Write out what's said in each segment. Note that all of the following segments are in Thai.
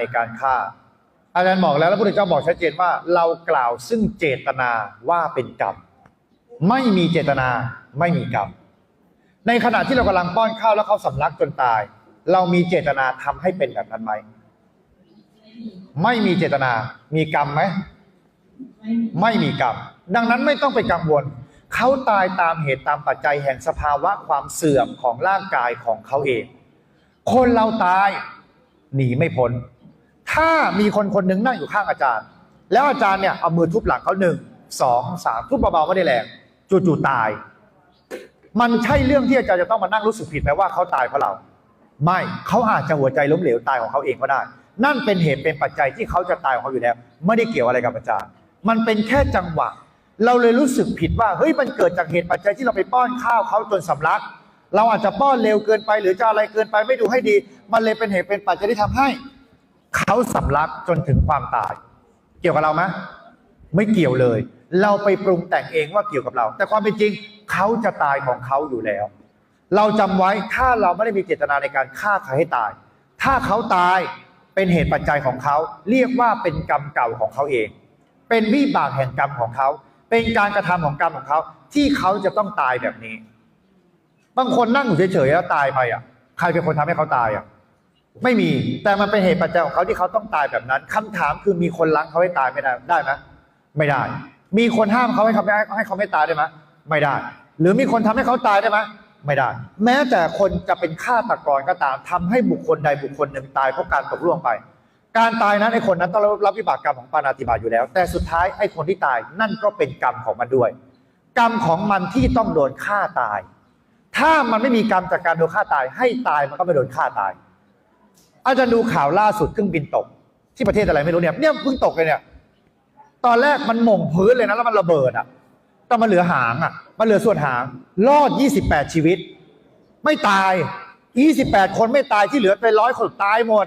ในการฆ่า อาจารย์บอกแล้ว แล้วพระพุทธเจ้าบอกชัดเจนว่าเรากล่าวซึ่งเจตนาว่าเป็นกรรมไม่มีเจตนาไม่มีกรรมในขณะที่เรากำลังป้อนข้าวแล้วเขาสำลักจนตาย เรามีเจตนาทำให้เป็นแบบนั้นไหมไม่มีเจตนา มีกรรมไหมไม่มีกรรมดังนั้นไม่ต้องไปกังวลเขาตายตามเหตุตามปัจจัยแห่งสภาวะความเสื่อมของร่างกายของเขาเอง คนเราตายหนีไม่พ้น ถ้ามีคนคนหนึ่งนั่งอยู่ข้างอาจารย์ แล้วอาจารย์เนี่ยเอามือทุบหลังเขาหนึ่งสองสามทุบเบาๆไม่ได้แรงจู่ๆตาย มันใช่เรื่องที่อาจารย์จะต้องมานั่งรู้สึกผิดไหมว่าเขาตายเพราะเรา ไม่เขาอาจจะหัวใจล้มเหลวตายของเขาเองก็ได้ นั่นเป็นเหตุเป็นปัจจัยที่เขาจะตายของเขาอยู่แล้ว ไม่ได้เกี่ยวอะไรกับอาจารย์ มันเป็นแค่จังหวะ เราเลยรู้สึกผิดว่าเฮ้ยมันเกิดจากเหตุปัจจัยที่เราไปป้อนข้าวเขาจนสำลัก เราอาจจะป้อนเร็วเกินไป หรือจะอะไรเกินไปไม่ดูให้ดี มันเลยเป็นเหตุเป็นปัจจัยที่ทำให้ เขาสำลักจนถึงความตาย เกี่ยวกับเราไหมไม่เกี่ยวเลย เราไปปรุงแต่งเองว่าเกี่ยวกับเรา แต่ความเป็นจริงเขาจะตายของเขาอยู่แล้ว เราจำไว้ถ้าเราไม่ได้มีเจตนาในการฆ่าใครให้ตาย ถ้าเขาตายเป็นเหตุปัจจัยของเขา เรียกว่าเป็นกรรมเก่าของเขาเอง เป็นวิบากแห่งกรรมของเขา เป็นการกระทำของกรรมของเขา ที่เขาจะต้องตายแบบนี้ บางคนนั่งอยู่เฉยๆแล้วตายไปอะ ใครเป็นคนทำให้เขาตายอะ ไม่มีแต่มันเป็นเหตุปัจจัยของเขาที่เขาต้องตายแบบนั้นคำถามคือมีคนล้างเขาให้ตายไม่ได้ได้ไหมไม่ได้ มีคนห้ามเขาให้เขาไม่ให้เขาไม่ตายได้ไหมไม่ได้ หรือมีคนทำให้เขาตายได้ไหมไม่ได้ แม้แต่คนจะเป็นฆาตกรก็ตามทำให้บุคคลใดบุคคลหนึ่งตายเพราะการตกล่วงไป การตายนั้นไอ้คนนั้นต้องรับวิบากกรรมของปานาติบาอยู่แล้ว แต่สุดท้ายไอ้คนที่ตายนั่นก็เป็นกรรมของมันด้วย กรรมของมันที่ต้องโดนฆ่าตาย ถ้ามันไม่มีกรรมจากการโดนฆ่าตาย ให้ตายมันก็ไม่โดนฆ่าตาย อาจารย์ดูข่าวล่าสุดเครื่องบินตก ที่ประเทศอะไรไม่รู้เนี่ยเนี่ยเพิ่งตกเลยเนี่ย ตอนแรกมันหม่งพื้นเลยนะแล้วมันระเบิดอะแต่มันเหลือหางอะ มันเหลือส่วนหาง รอด 28 ชีวิต ไม่ตาย 28 คนไม่ตายที่เหลือไปร้อยคนตายหมด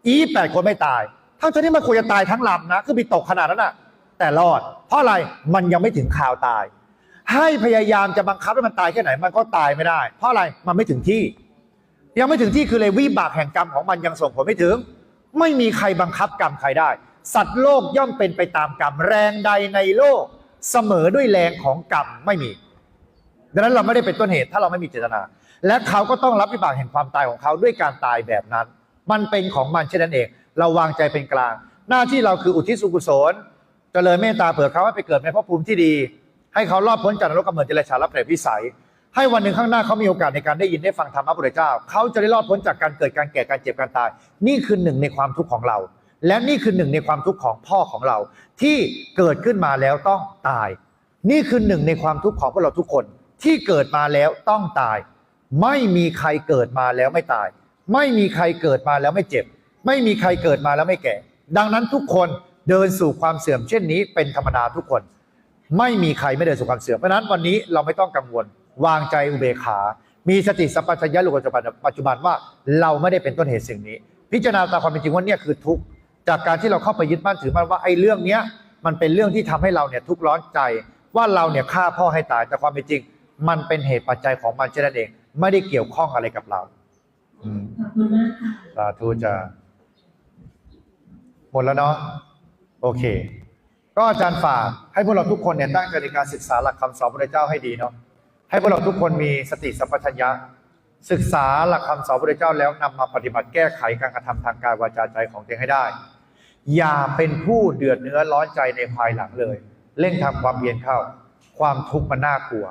28 คนไม่ตายทั้งที่มันควรจะตายทั้งลำนะคือบินตกขนาดนั้นอะ แต่รอด เพราะอะไรมันยังไม่ถึงข่าวตาย ให้พยายามจะบังคับให้มันตายแค่ไหน มันก็ตายไม่ได้ เพราะอะไรมันไม่ถึงที่ ยังไม่ถึงที่คือเลยวิบากแห่งกรรมของมันยังส่งผลไม่ถึง ไม่มีใครบังคับกรรมใครได้ สัตว์โลกย่อมเป็นไปตามกรรมแรงใดในโลก เสมอด้วยแรงของกรรมไม่มีดังนั้นเราไม่ได้เป็นต้นเหตุถ้าเราไม่มีเจตนา และเขาก็ต้องรับวิบากแห่งความตายของเขาด้วยการตายแบบนั้น มันเป็นของมันเช่นนั้นเอง เราวางใจเป็นกลาง หน้าที่เราคืออุทิศส่วนกุศลเจริญเมตตาเผื่อเขาให้ไปเกิดในภพภูมิที่ดี ให้เขารอดพ้นจากนรกกำเนิดเจริญชาและเปรตวิสัย ให้วันหนึ่งข้างหน้าเขามีโอกาสในการได้ยินได้ฟังธรรมะพระพุทธเจ้าเขาจะได้รอดพ้นจากการเกิดการแก่การเจ็บการตาย นี่คือหนึ่งในความทุกข์ของเรา และนี่คือหนึ่งในความทุกข์ของพ่อของเรา ที่เกิดขึ้นมาแล้วต้องตาย นี่คือหนึ่งในความทุกข์ของพวกเราทุกคน ที่เกิดมาแล้วต้องตาย ไม่มีใครเกิดมาแล้วไม่ตาย ไม่มีใครเกิดมาแล้วไม่เจ็บ ไม่มีใครเกิดมาแล้วไม่แก่ ดังนั้นทุกคนเดินสู่ความเสื่อมเช่นนี้เป็นธรรมดาทุกคน ไม่มีใครไม่เดินสู่ความเสื่อมเพราะฉะนั้นวันนี้เราไม่ต้องกังวล วางใจอุเบกขา มีสติสัพพัญญะรู้ปัจจุบันปัจจุบันว่าเราไม่ได้เป็นต้นเหตุสิ่งนี้ พิจารณาตามความเป็นจริงว่าเนี่ยคือทุกข์จากการที่เราเข้าไปยึดมั่นถือมั่นว่าไอ้เรื่องเนี้ยมันเป็นเรื่องที่ทำให้เราเนี่ยทุกข์ร้อนใจว่าเราเนี่ยฆ่าพ่อให้ตายแต่ความเป็นจริง มันเป็นเหตุปัจจัยของมันเช่นนั้นเอง ไม่ได้เกี่ยวข้องอะไรกับเราขอบคุณมากค่ะสาธุจะหมดแล้วเนาะโอเค ก็อาจารย์ฝากให้พวกเราทุกคนเนี่ยตั้งใจในการศึกษาหลักคำสอนพระเจ้าให้ดีเนาะ ให้พวกเราทุกคนมีสติสัมปชัญญะ ศึกษาหลักคำสอนพระเจ้าแล้วนำมาปฏิบัติแก้ไขการกระทำทางกายวาจาใจของตัวเองให้ได้ อย่าเป็นผู้เดือดเนื้อร้อนใจในภายหลังเลย เร่งทำความเพียรเข้า ความทุกข์มันน่ากลัว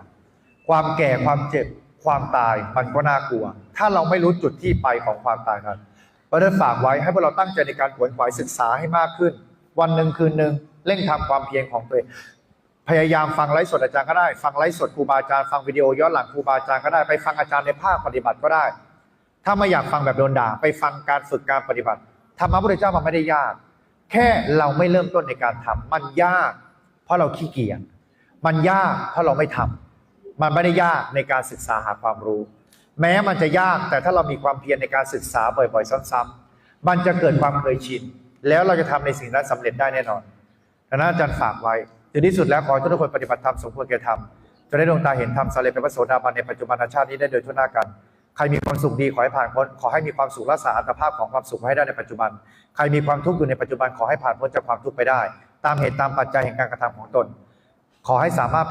ความแก่ความเจ็บ ความตายมันก็น่ากลัว ถ้าเราไม่รู้จุดที่ไปของความตายนั้นเพราะฉะนั้นฝากไว้ให้พวกเราตั้งใจในการขวนขวายศึกษาให้มากขึ้น วันหนึ่งคืนหนึ่งเร่งทำความเพียรของตัวเอง พยายามฟังไลฟ์สดอาจารย์ก็ได้ ฟังไลฟ์สดครูบาอาจารย์ฟังวิดีโอย้อนหลังครูบาอาจารย์ก็ได้ไปฟังอาจารย์ในภาคปฏิบัติก็ได้ ถ้าไม่อยากฟังแบบโดนด่าไปฟังการฝึกการปฏิบัติธรรมะพุทธเจ้ามันไม่ได้ยาก แค่เราไม่เริ่มต้นในการทำมันยาก เพราะเราขี้เกียจมันยากเพราะเราไม่ทำมันไม่ได้ยากในการศึกษาหาความรู้ แม้มันจะยากแต่ถ้าเรามีความเพียรในการศึกษาบ่อยๆซ้ำๆมันจะเกิดความเคยชินแล้วเราจะทำในสิ่งนั้นสำเร็จได้แน่นอนดังนั้นอาจารย์ฝากไว้ ถึงที่สุดแล้วขอให้ทุกคนปฏิบัติธรรมสมควรแก่ธรรมจะได้ดวงตาเห็นธรรมสำเร็จเป็นพระโสดาบันในปัจจุบันชาตินี้ได้โดยทั่วหน้ากันใครมีความสุขดีขอให้ผ่านพ้นขอให้มีความสุขรักษาอัตภาพของความสุขให้ได้ในปัจจุบัน ใครมีความทุกข์อยู่ในปัจจุบันขอให้ผ่านพ้นจากความทุกข์ไปได้ ตามเหตุตามปัจจัยแห่งการกระทำของตน ขอให้สามารถ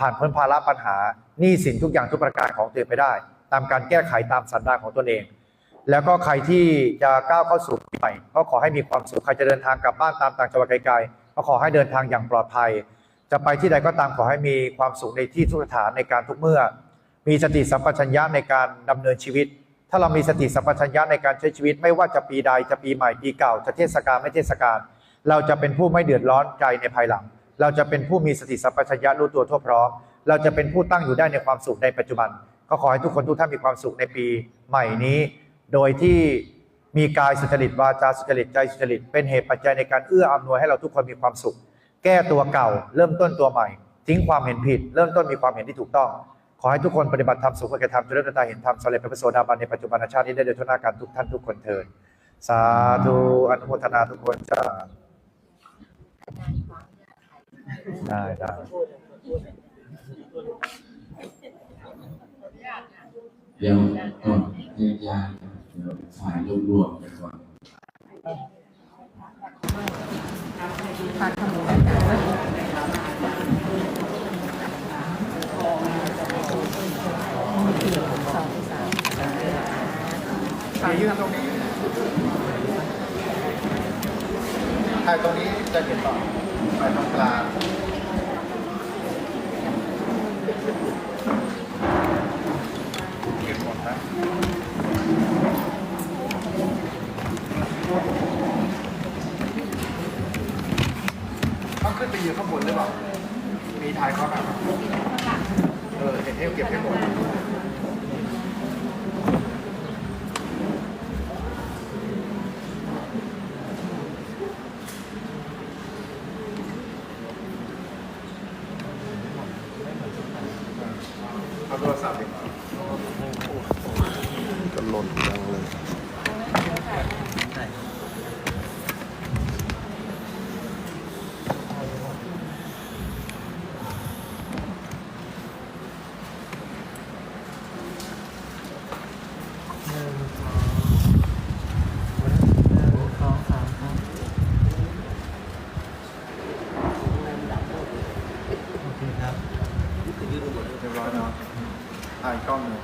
ผ่านพ้นภาระปัญหาหนี้สินทุกอย่างทุกประการของตัวเองไปได้ ตามการแก้ไขตามสันดานของตนเอง แล้วก็ใครที่จะก้าวเข้าสู่ปีใหม่ก็ขอให้มีความสุขใครจะเดินทางกลับบ้านตามต่างจังหวัดไกลๆ ก็ขอให้เดินทางอย่างปลอดภัย จะไปที่ใดก็ตามขอให้มีความสุขในที่ทุกสถานในการทุกเมื่อ มีสติสัมปชัญญะในการดำเนินชีวิต ถ้าเรามีสติสัมปชัญญะในการใช้ชีวิต ไม่ว่าจะปีใดจะปีใหม่ปีเก่าจะเทศกาลไม่เทศกาลเราจะเป็นผู้ไม่เดือดร้อนใจในภายหลัง เราจะเป็นผู้มีสติสัมปชัญญะรู้ตัวทั่วพร้อม เราจะเป็นผู้ตั้งอยู่ได้ในความสุขในปัจจุบัน ก็ขอให้ทุกคนทุกท่านมีความสุขในปีใหม่นี้ โดยที่ มีกายสุจริตวาจาสุจริตใจสุจริตเป็นเหตุปัจจัยในการเอื้ออำนวยให้เราทุกคนมีความสุข แก้ตัวเก่า เริ่มต้นตัวใหม่ ทิ้งความเห็นผิด เริ่มต้นมีความเห็นที่ถูกต้อง ขอให้ทุกคนปฏิบัติธรรมสุขกรรมเจริญตาเห็นธรรมสำเร็จเป็นพระโสดาบันในปัจจุบันชาตินี้ได้โดยทุกนาการทุกท่านทุกคนเทินสาธุอนุโมทนาทุกคนจ้าได้ได้เดี๋ยวก่อนแยกย้าย เดี๋ยวฝ่ายรวบๆไปก่อนถ่ายยืนตรงนี้ถ่ายตรงนี้จะเห็นต่อไปตรงกลาง ขึ้นไปยืนข้างบนหรือเปล่า มีถ่ายเขาหน่อเออเห็นให้เก็บให้หมด เอาโทรศัพท์ดีกว่า ก็หล่นดังเลย เรียบร้อย เนาะอ่ายกล้องหนึ่ง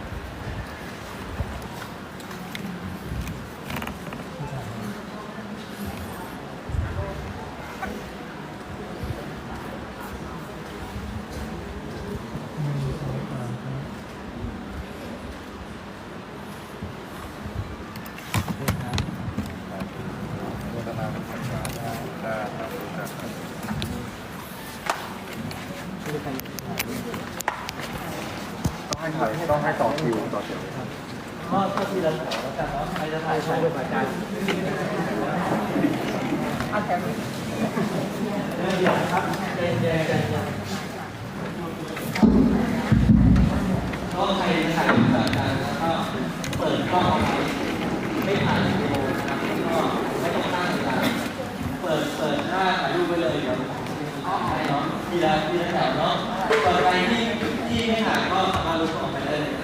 โฆษณาเป็นสัญญาได้ได้ครับได้ต้องให้ถ่ายต้องให้ต่อคิวต่อคิว ก็ใครถ่ายรูปจากการแล้วก็เปิดกล้องเอาไว้ไม่ถ่ายวิดีโอนะครับก็ไม่ต้องตั้งเวลาเปิดเปิดหน้าถ่ายรูปไปเลยเดี๋ยวให้เนาะทีละทีละแถวเนาะต่อไปที่ไม่ถ่ายก็สามารถลุกออกไปได้เลย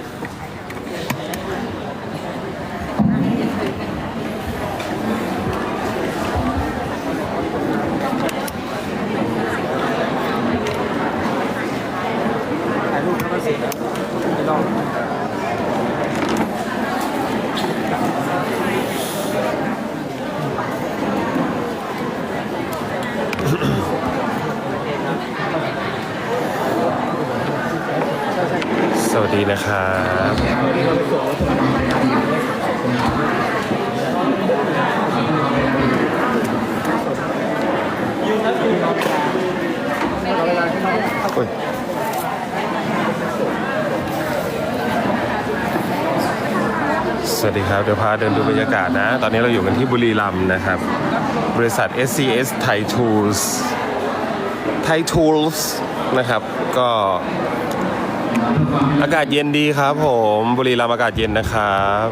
ถ่ายรูปแล้วก็เสร็จแล้วไม่ต้อง สวัสดีนะ ครับโอ้ยสวัสดีครับ เดี๋ยวพาเดินดูบรรยากาศนะ ตอนนี้เราอยู่กันที่บุรีรัมย์นะครับ บริษัท SCS Thai Tools Thai Tools นะครับ ก็ อากาศเย็นดีครับผมบุรีรัมย์อากาศเย็นนะครับ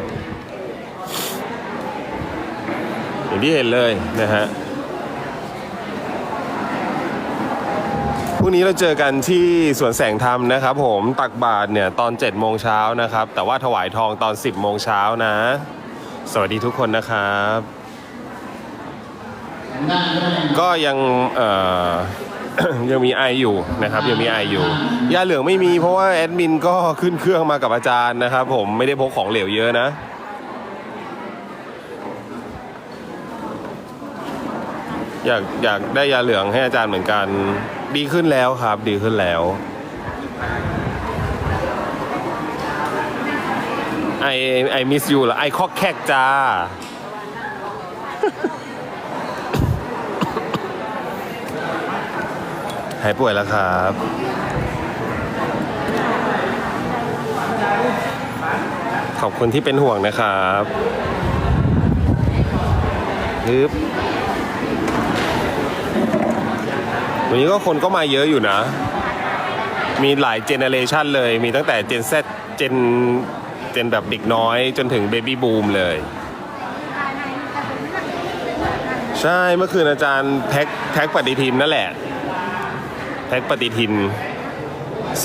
อย่างที่เห็นเลยนะฮะพรุ่งนี้เราเจอกันที่สวนแสงธรรมนะครับผมตักบาทเนี่ยตอน7จ็ดโมงเช้านะครับ แต่ว่าถวายทองตอน 10บโมงเช้านะ สวัสดีทุกคนนะครับ ก็ยังเอ่อ ยังมีไออยู่นะครับยังมีไออยู่ยาเหลืองไม่มีเพราะว่าแอดมินก็ขึ้นเครื่องมากับอาจารย์นะครับ ผมไม่ได้พกของเหลวเยอะนะอยากอยากได้ยาเหลืองให้อาจารย์เหมือนกัน ดีขึ้นแล้วครับ ดีขึ้นแล้ว ไอไอมิสยูละไอคอกแคกจ้า หายป่วยแล้วครับ ขอบคุณที่เป็นห่วงนะครับฮึบวันนี้ก็คนก็มาเยอะอยู่นะ มีหลายเจเนเรชันเลย มีตั้งแต่เจน Z เจน เจนแบบเด็กน้อยจนถึงเบบี้บูมเลย ใช่ เมื่อคืนอาจารย์แท็กแท็กปฏิทินนั่นแหละ แท็กปฏิทิน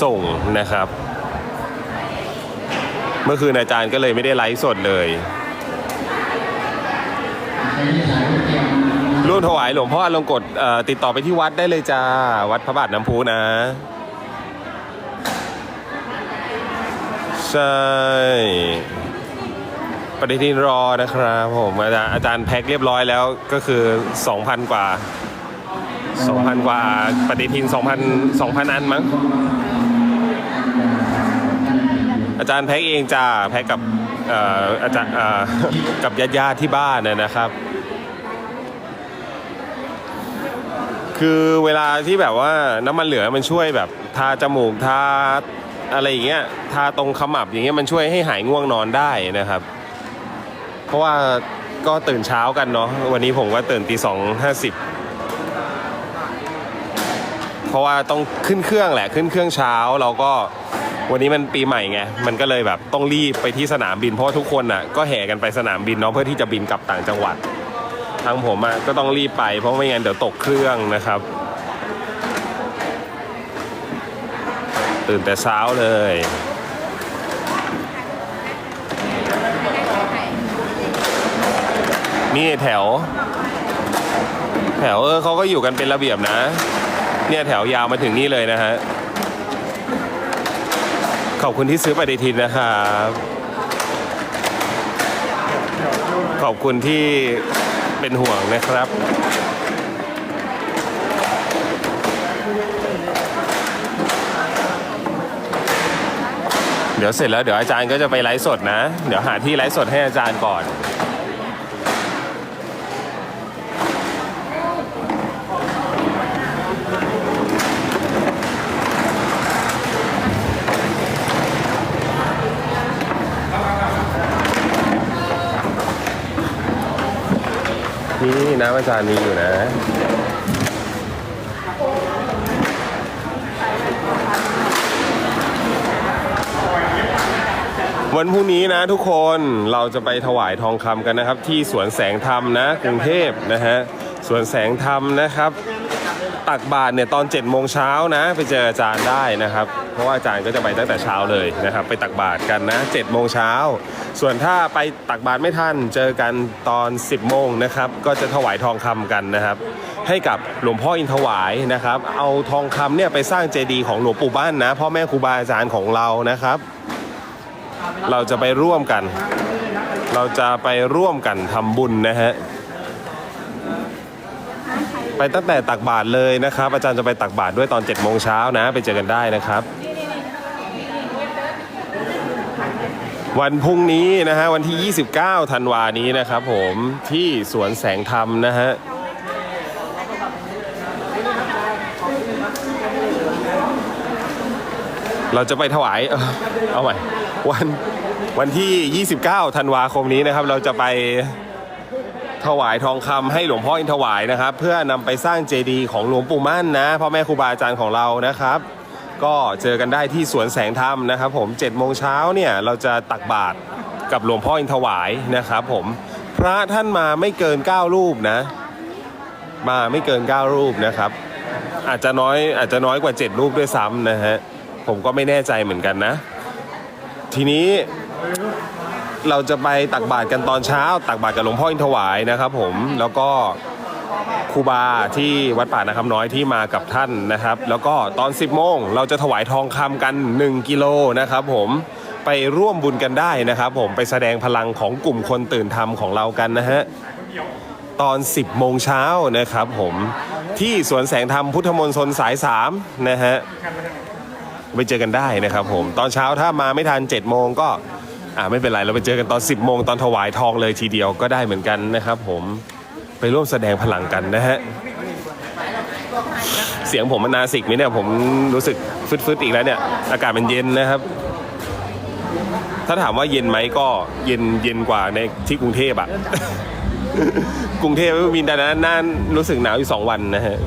ส่งนะครับ เมื่อคืนอาจารย์ก็เลยไม่ได้ไลฟ์สดเลย ร่วมถวายหลวงพ่ออลงกฎติดต่อไปที่วัดได้เลยจ้า วัดพระบาทน้ำพุนะ ใช่ปฏิทินรอนะครับผมอาจารย์อาจารย์แพ็คเรียบร้อยแล้วก็คือ 2,000 กว่า 2,000 กว่าปฏิทิน 2,000 2,000 อันมั้ง อาจารย์แพ็คเองจ้าแพ็คกับอาจารย์กับญาติญาติที่บ้านนะนะครับ คือเวลาที่แบบว่าน้ำมันเหลือมันช่วยแบบทาจมูกทาอะไรอย่างเงี้ยทาตรงขมับอย่างเงี้ยมันช่วยให้หายง่วงนอนได้นะครับ เพราะว่าก็ตื่นเช้ากันเนาะวันนี้ผมก็ตื่นตีสองห้าสิบ เพราะว่าต้องขึ้นเครื่องแหละขึ้นเครื่องเช้าเราก็วันนี้มันปีใหม่ไงมันก็เลยแบบต้องรีบไปที่สนามบินเพราะว่าทุกคนอะก็แห่กันไปสนามบินเนาะเพื่อที่จะบินกลับต่างจังหวัด ทางผมอะก็ต้องรีบไป เพราะไม่งั้นเดี๋ยวตกเครื่องนะครับ ตื่นแต่เช้าเลยนี่แถว แถวเออเขาก็อยู่กันเป็นระเบียบนะ เนี่ยแถวยาวมาถึงนี่เลยนะฮะ ขอบคุณที่ซื้อปฏิทินนะครับ ขอบคุณที่เป็นห่วงนะครับเดี๋ยวเสร็จแล้วเดี๋ยวอาจารย์ก็จะไปไลฟ์สดนะ เดี๋ยวหาที่ไลฟ์สดให้อาจารย์ก่อน น้ำอาจารย์มีอยู่นะวันพรุ่งนี้นะทุกคนเราจะไปถวายทองคำกันนะครับ ที่สวนแสงธรรมนะ กรุงเทพนะฮะสวนแสงธรรมนะครับ ตักบาตรเนี่ยตอน7จ็ดโมงเช้านะ ไปเจออาจารย์ได้นะครับ เพราะว่าอาจารย์ก็จะไปตั้งแต่เช้าเลยนะครับ ไปตักบาตรกันนะ7จ็ดโมงเช้าส่วนถ้าไปตักบาตรไม่ทันเจอกันตอน 10บโมงนะครับ ก็จะถวายทองคำกันนะครับ ให้กับหลวงพ่ออินทวายนะครับ เอาทองคำเนี่ยไปสร้างเจดีย์ของหลวงปู่บ้านนะพ่อแม่ครูบาอาจารย์ของเรานะครับ เราจะไปร่วมกัน เราจะไปร่วมกันทำบุญนะฮะ ไปตั้งแต่ตักบาตรเลยนะครับ อาจารย์จะไปตักบาตรด้วยตอน7จ็ดโมงเช้านะ ไปเจอกันได้นะครับ วันพรุ่งนี้นะฮะวันที่ 29ธันวานี้นะครับผมที่สวนแสงธรรมนะฮะเราจะไปถวาย เอ่อเอาใหม่วันวันที่ 29ธันวาคมนี้นะครับ เราจะไป ถวายทองคำให้หลวงพ่ออินทวายนะครับ เพื่อนำไปสร้างเจดีย์ของหลวงปู่มั่นนะพ่อแม่ครูบาอาจารย์ของเรานะครับ ก็เจอกันได้ที่สวนแสงธรรมนะครับ ผม7จ็ดโมงเช้าเนี่ยเราจะตักบาตรกับหลวงพ่ออินทวายนะครับผมพระท่านมาไม่เกิน 9 รูปนะ มาไม่เกิน 9 รูปนะครับ อาจจะน้อยอาจจะน้อยกว่า 7 รูปด้วยซ้ำนะฮะผมก็ไม่แน่ใจเหมือนกันนะ ทีนี้ เราจะไปตักบาตรกันตอนเช้า ตักบาตรกับหลวงพ่ออินทวายนะครับผมแล้วก็ครูบาที่วัดป่านาคำน้อยที่มากับท่านนะครับ แล้วก็ตอน 10โมงเราจะถวายทองคำกัน 1 กิโลนะครับผมไปร่วมบุญกันได้นะครับผมไปแสดงพลังของกลุ่มคนตื่นธรรมของเรากันนะฮะตอน 10โมงเช้านะครับผมที่สวนแสงธรรมพุทธมนตรสาย 3 นะฮะไปเจอกันได้นะครับผมตอนเช้าถ้ามาไม่ทัน7โมงก็ อ่าไม่เป็นไรเราไปเจอกันตอน 10โมงตอนถวายทองเลยทีเดียวก็ได้เหมือนกันนะครับ ผมไปร่วมแสดงพลังกันนะฮะเสียงผมมันนาสิกไหมเนี่ยผมรู้สึกฟึดๆอีกแล้วเนี่ย อากาศมันเย็นนะครับ ถ้าถามว่าเย็นไหมก็เย็นเย็นกว่าในที่กรุงเทพอะกรุงเทพมีแต่นั้นน่ารู้สึกหนาวอยู่สองวันนะฮะ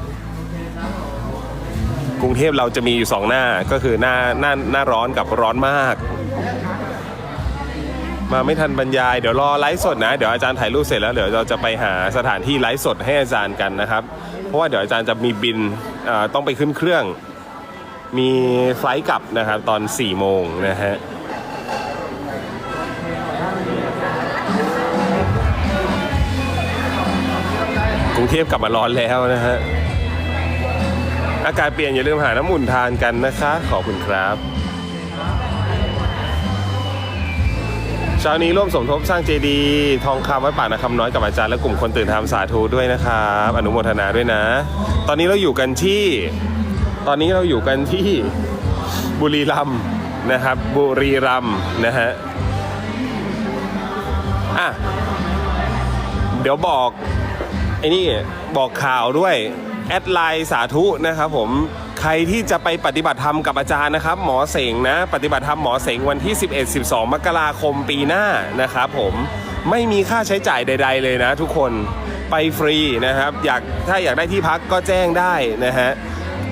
กรุงเทพเราจะมีอยู่สองหน้าก็คือหน้าหน้าหน้าร้อนกับร้อนมาก มาไม่ทันบรรยายเดี๋ยวรอไลฟ์สดนะ เดี๋ยวอาจารย์ถ่ายรูปเสร็จแล้วเดี๋ยวเราจะไปหาสถานที่ไลฟ์สดให้อาจารย์กันนะครับ เพราะว่าเดี๋ยวอาจารย์จะมีบินต้องไปขึ้นเครื่อง มีไฟล์กลับนะครับตอน4ี่โมงนะฮะกรุงเทพกลับมาร้อนแล้วนะฮะอากาศเปลี่ยนอย่าลืมหาน้ำอุ่นทานกันนะคะ ขอบคุณครับ เช้านี้ร่วมสมทบสร้างเจดีย์ทองคำวัดป่านาคำน้อยกับอาจารย์และกลุ่มคนตื่นทำสาธุด้วยนะครับอนุโมทนาด้วยนะ ตอนนี้เราอยู่กันที่ ตอนนี้เราอยู่กันที่บุรีรัมย์นะครับ บุรีรัมย์นะฮะอะเดี๋ยวบอกไอ้นี่บอกข่าวด้วยแอดไลน์สาธุนะครับผม ใครที่จะไปปฏิบัติธรรมกับอาจารย์นะครับ หมอเสงนะ ปฏิบัติธรรมหมอเสงวันที่ 11 12 มกราคมปีหน้านะครับผมไม่มีค่าใช้จ่ายใด ๆ เลยนะ ทุกคนไปฟรีนะครับ อยากถ้าอยากได้ที่พักก็แจ้งได้นะฮะ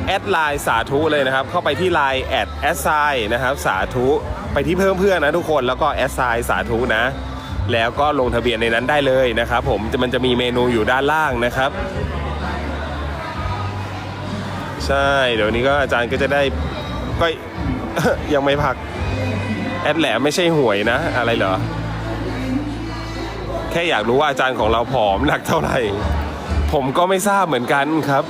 แอดไลน์สาธุเลยนะครับ เข้าไปที่ไลน์แอดแอดไซนะครับ สาธุไปที่เพิ่มเพื่อนนะทุกคนแล้วก็แอดไซสาธุนะ แล้วก็ลงทะเบียนในนั้นได้เลยนะครับ ผมจะมันจะมีเมนูอยู่ด้านล่างนะครับ ใช่ เดี๋ยวนี้ก็อาจารย์ก็จะได้ก็ยังไม่พัก แอดแหลมไม่ใช่หวยนะ อะไรเหรอ แค่อยากรู้ว่าอาจารย์ของเราผอมหนักเท่าไหร่ ผมก็ไม่ทราบเหมือนกันครับ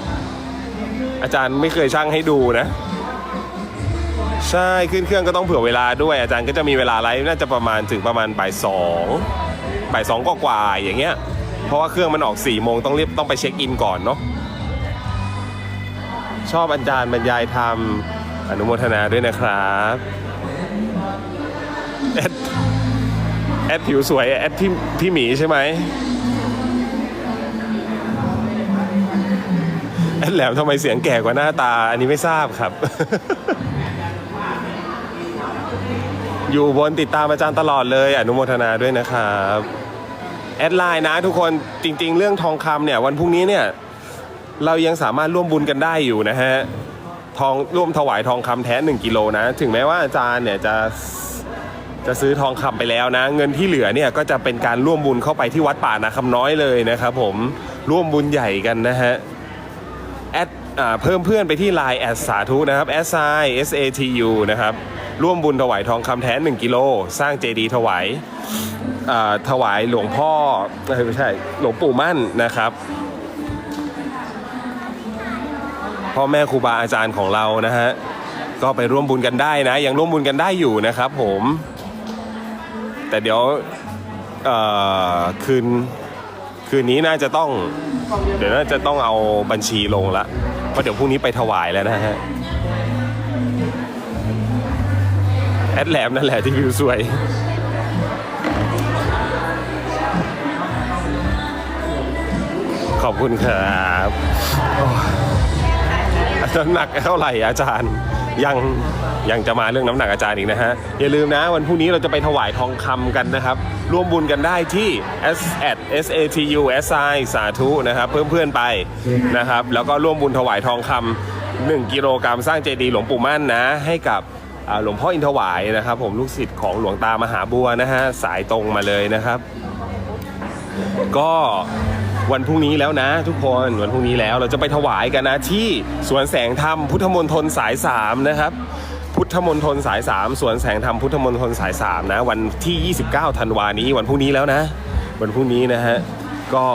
อาจารย์ไม่เคยช่างให้ดูนะ ใช่ขึ้นเครื่องก็ต้องเผื่อเวลาด้วย อาจารย์ก็จะมีเวลาไลฟ์น่าจะประมาณถึงประมาณบ่ายสองบ่ายสองกว่าๆอย่างเงี้ย เพราะว่าเครื่องมันออก4ี่โมงต้องรีบต้องไปเช็คอินก่อนเนาะ ชอบอาจารย์บรรยายธรรม อนุโมทนาด้วยนะครับแอดแอดผิวสวยแอดพี่พี่หมีใช่ไหมแอดแหลมทำไมเสียงแก่กว่าหน้าตา อันนี้ไม่ทราบครับ อยู่บนติดตามอาจารย์ตลอดเลย อนุโมทนาด้วยนะครับ แอดไลน์นะทุกคนจริง ๆ เรื่องทองคำเนี่ย วันพรุ่งนี้เนี่ย เรายังสามารถร่วมบุญกันได้อยู่นะฮะทองร่วมถวายทองคำแท้ 1 กิโลนะ ถึงแม้ว่าอาจารย์เนี่ยจะจะซื้อทองคำไปแล้วนะ เงินที่เหลือเนี่ยก็จะเป็นการร่วมบุญเข้าไปที่วัดป่านาคำน้อยเลยนะครับผมร่วมบุญใหญ่กันนะฮะแอดอเพิ่มเพื่อนไปที่ Line แอดสาธุนะครับ S I S A T U นะครับร่วมบุญถวายทองคำแท้ 1 กิโล สร้างเจดีย์ถวายถวายหลวงพ่อไม่ใช่หลวงปู่มั่นนะครับ พ่อแม่ครูบาอาจารย์ของเรานะฮะก็ไปร่วมบุญกันได้นะ ยังร่วมบุญกันได้อยู่นะครับผม แต่เดี๋ยวคืนคืนนี้น่าจะต้อง เดี๋ยวน่าจะต้องเอาบัญชีลงละเพราะเดี๋ยวพรุ่งนี้ไปถวายแล้วนะฮะแอดแลมนั่นแหละที่วิวสวยขอบคุณครับ น้ำหนักเท่าไหร่อาจารย์ ยังยังจะมาเรื่องน้ำหนักอาจารย์อีกนะฮะ อย่าลืมนะวันพรุ่งนี้เราจะไปถวายทองคำกันนะครับ ร่วมบุญกันได้ที่ s at s a t u s i สาธุนะครับ เพิ่มเพื่อนไปนะครับ แล้วก็ร่วมบุญถวายทองคำ1กิโลกรัมสร้างเจดีย์หลวงปู่มั่นนะ ให้กับหลวงพ่ออินทวายนะครับ ผมลูกศิษย์ของหลวงตามหาบัวนะฮะสายตรงมาเลยนะครับ ก็ วันพรุ่งนี้แล้วนะ ทุกคนวันพรุ่งนี้แล้วเราจะไปถวายกันนะที่สวนแสงธรรมพุทธมณฑลสายสามนะครับพุทธมณฑลสายสามสวนแสงธรรมพุทธมณฑลสายสามนะวันที่ 29ธันวานี้วันพรุ่งนี้แล้วนะ วันพรุ่งนี้นะฮะก็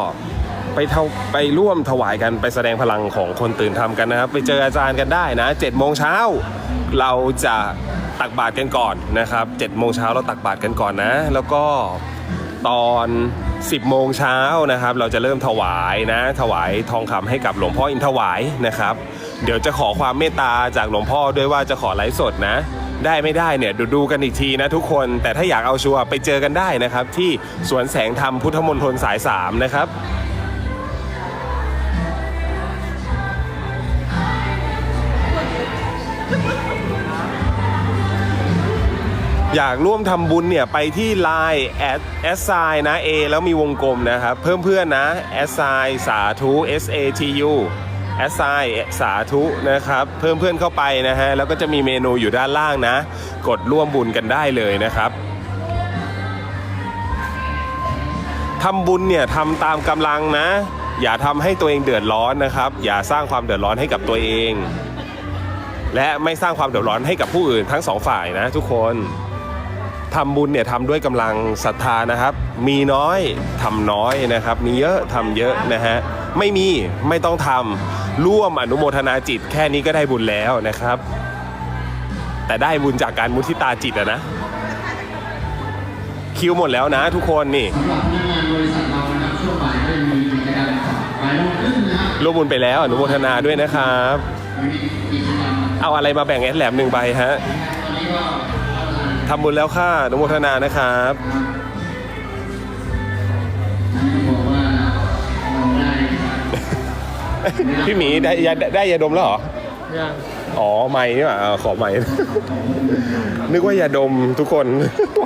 ไปเท่าไปร่วมถวายกันไปแสดงพลังของคนตื่นทำกันนะครับ ไปเจออาจารย์กันได้นะ7โมงเช้าเราจะตักบาตรกันก่อนนะครับ7โมงเช้าเราตักบาตรกันก่อนนะ แล้วก็ตอน 10 โมงเช้านะครับ เราจะเริ่มถวายนะ ถวายทองคำให้กับหลวงพ่ออินถวายนะครับ เดี๋ยวจะขอความเมตตาจากหลวงพ่อด้วยว่าจะขอไลฟ์สดนะ ได้ไม่ได้เนี่ยดูดูกันอีกทีนะทุกคน แต่ถ้าอยากเอาชัวร์ไปเจอกันได้นะครับ ที่สวนแสงธรรมพุทธมณฑลสาย3นะครับ อยากร่วมทำบุญเนี่ย ไปที่ Line แอดแอสไซนะ A แล้วมีวงกลมนะครับ เพิ่มเพื่อนนะแอสไซสาธุ S A T U แอสไซสาธุนะครับ เพิ่มเพื่อนเข้าไปนะฮะ แล้วก็จะมีเมนูอยู่ด้านล่างนะ กดร่วมบุญกันได้เลยนะครับทำบุญเนี่ยทำตามกำลังนะ อย่าทำให้ตัวเองเดือดร้อนนะครับ อย่าสร้างความเดือดร้อนให้กับตัวเอง และไม่สร้างความเดือดร้อนให้กับผู้อื่นทั้งสองฝ่ายนะทุกคน ทำบุญเนี่ยทำด้วยกำลังศรัทธานะครับ มีน้อยทำน้อยนะครับ มีเยอะทำเยอะนะฮะไม่มีไม่ต้องทำร่วมอนุโมทนาจิตแค่นี้ก็ได้บุญแล้วนะครับ แต่ได้บุญจากการมุทิตาจิตอะนะคิวหมดแล้วนะทุกคนนี่ร่วมบุญไปแล้วอนุโมทนาด้วยนะครับ เอาอะไรมาแบ่งแอดแหลมหนึ่งใบฮะ ทำบุญแล้วค่ะอนุโมทนานะครับบอกว่าเราได้ครับพี่หมีได้ยาได้ยาดมแล้วเหรอ ยัง อ๋อ ไม่นี่หว่าอ่าขอไม่ นึกว่ายาดมทุกคนสร้างเหตุไปใน